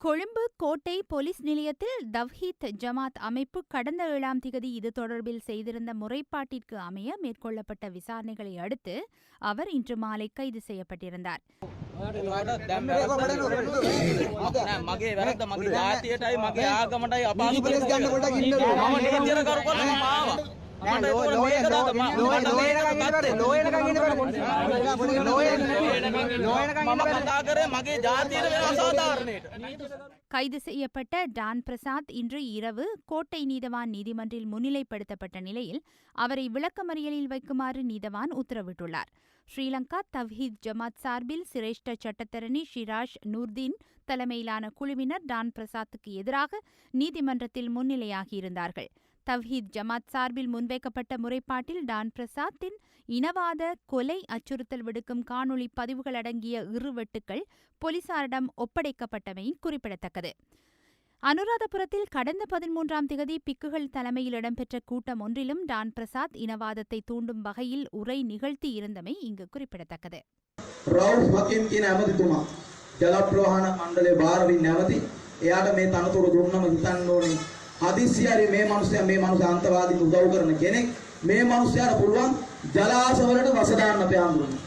கொழும்பு கோட்டை போலீஸ் நிலையத்தில் தவ்ஹீத் ஜமாத் அமைப்பு கடந்த ஏழாம் திகதி இது தொடர்பில் செய்திருந்த முறைப்பாட்டிற்கு அமைய மேற்கொள்ளப்பட்ட விசாரணைகளை அடுத்து அவர் இன்று மாலை கைது செய்யப்பட்டிருந்தார் නෑ, கைது செய்யப்பட்ட டான் பிரசாத் இன்று இரவு கோட்டை நீதவான் நீதிமன்றில் முன்னிலைப்படுத்தப்பட்ட நிலையில் அவரை விளக்கமறியலில் வைக்குமாறு நீதவான் உத்தரவிட்டுள்ளார் ஸ்ரீலங்கா தவ்ஹீத் ஜமாத் சார்பில் சிரேஷ்ட சட்டத்தரணி ஷிராஷ் நூர்தீன் தலைமையிலான குழுவினர் டான் பிரசாத்துக்கு எதிராக நீதிமன்றத்தில் முன்னிலையாகியிருந்தார்கள் தவ்ஹீத் ஜமாத் சார்பில் முன்வைக்கப்பட்ட முறைப்பாட்டில் டான் பிரசாத்தின் இனவாத கொலை அச்சுறுத்தல் விடுக்கும் காணொளி பதிவுகள் அடங்கிய இறுவெட்டுக்கள் போலீசாரிடம் ஒப்படைக்கப்பட்டமை குறிப்பிடத்தக்கது அனுராதபுரத்தில் கடந்த பதிமூன்றாம் திகதி பிக்குகள் தலைமையில் இடம்பெற்ற கூட்டம் ஒன்றிலும் டான் பிரசாத் இனவாதத்தை தூண்டும் வகையில் உரை நிகழ்த்தியிருந்தமை இங்கு குறிப்பிடத்தக்கது රවුෆ් හකීම් කියන ඇමතිතුමා ජලප්‍රවාහන මණ්ඩලයේ භාරවින් නැවති එයාට මේ තනතුර දුන්නම හිතන්න ඕනේ හදිස්සි හරි මේ මිනිස්සයා මේ මිනිස්සු අන්තවාදීන් උදව් කරන කෙනෙක්. මේ මිනිස්සයාට පුළුවන් ජලාශවලට වස දාන්න අපේ ආඳුරනේ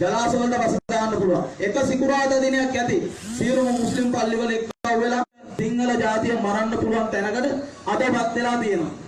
ජලාශවලට වස දාන්න පුළුවන්. එක සිකුරාදා දිනයක් ඇති සියලුම මුස්ලිම් පල්ලිවල එක්කව වෙලා සිංහල ජාතිය මරන්න පුළුවන් තැනකට අදපත් වෙලා තියෙනවා.